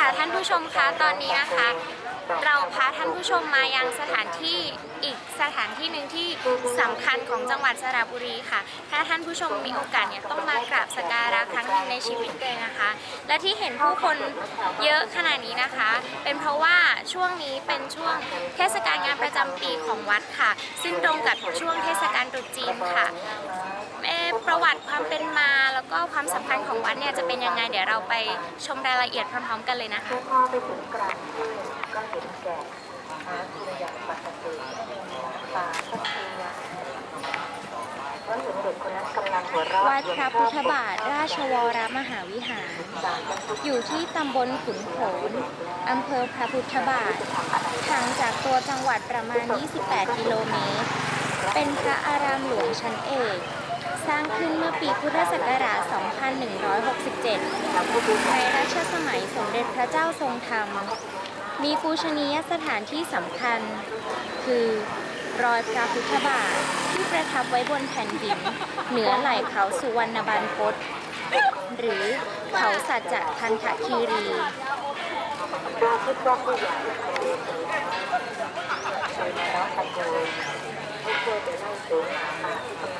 ค่ะท่านผู้ชมคะตอนนี้นะคะ เราพาท่านผู้ชมมายังสถานที่อีกสถานที่หนึ่งที่สำคัญของจังหวัดสระบุรีค่ะ ถ้าท่านผู้ชมมีโอกาสเนี่ยต้องมากราบสักการะครั้งหนึ่งในชีวิตเลยนะคะ และที่เห็นผู้คนเยอะขนาดนี้นะคะ เป็นเพราะว่าช่วงนี้เป็นช่วงเทศกาลงานประจำปีของวัดค่ะ ซึ่งตรงกับช่วงเทศกาลตรุษจีนค่ะเอ่อประวัติความเป็นมา ก็ความสัมพันธ์ของวัดเนี่ยจะเป็นยังไงเดี๋ยวเราไปชมรายละเอียดพร้อมๆกันเลยนะคะพอไปถึงกลางที่ก็เห็นแก่หากินอย่างปกติตาก็เทียแล้วเห็นเด็กคนนั้นกำลังหัวเราะวัดพระพุทธบาทราชวรมหาวิหาร อยู่ที่ตำบลขุนโขนอำเภอพระพุทธบาทห่างจากตัวจังหวัดประมาณ 28 กิโลเมตร เป็นพระอารามหลวงชั้นเอก สร้างขึ้นเมื่อปีพุทธศักราช 2167 ในรัชสมัยสมเด็จพระเจ้าทรงธรรม มีปูชนียสถานที่สำคัญ คือรอยพระพุทธบาทที่ประทับไว้บนแผ่นดิน เหนือไหล่เขาสุวรรณบรรพตหรือเขาสัจจะทันทคีรีเ